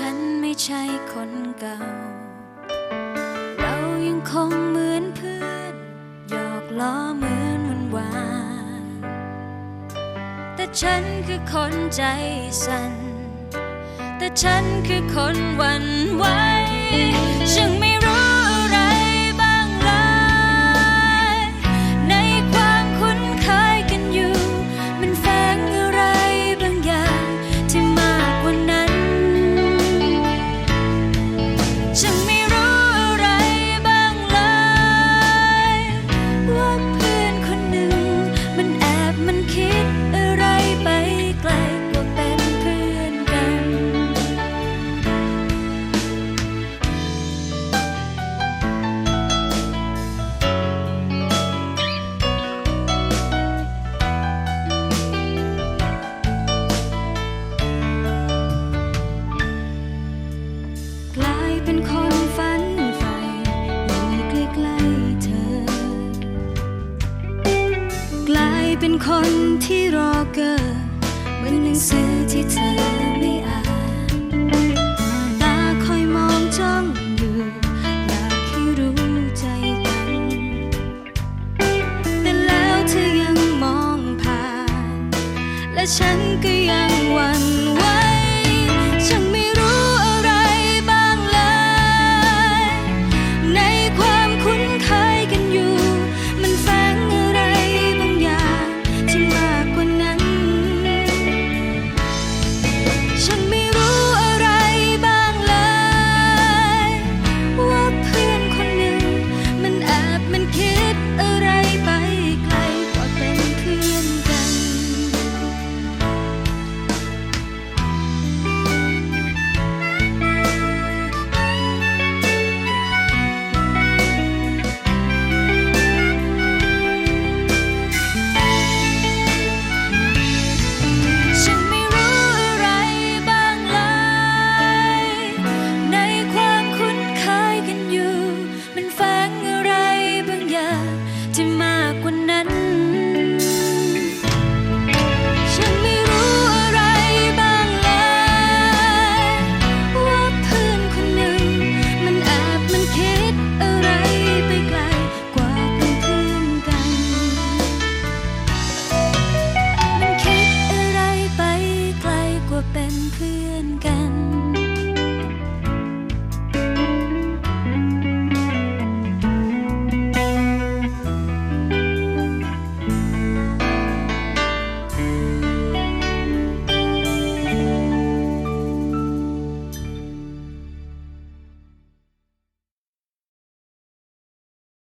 ฉันไม่ใช่คนเก่า เรายังคงเหมือนเพื่อนหยอกล้อเหมือนวันวานแต่ฉันคือคนใจสัน่นแต่ฉันคือคนวันไหวช่าง คนที่รอเกินเหมือนหนังสือที่เธอไม่อ่านตาคอยมองจ้องอยู่อยากให้รู้ใจกัน แต่แล้วเธอยังมองผ่าน และฉันก็ยังหวั่นว่า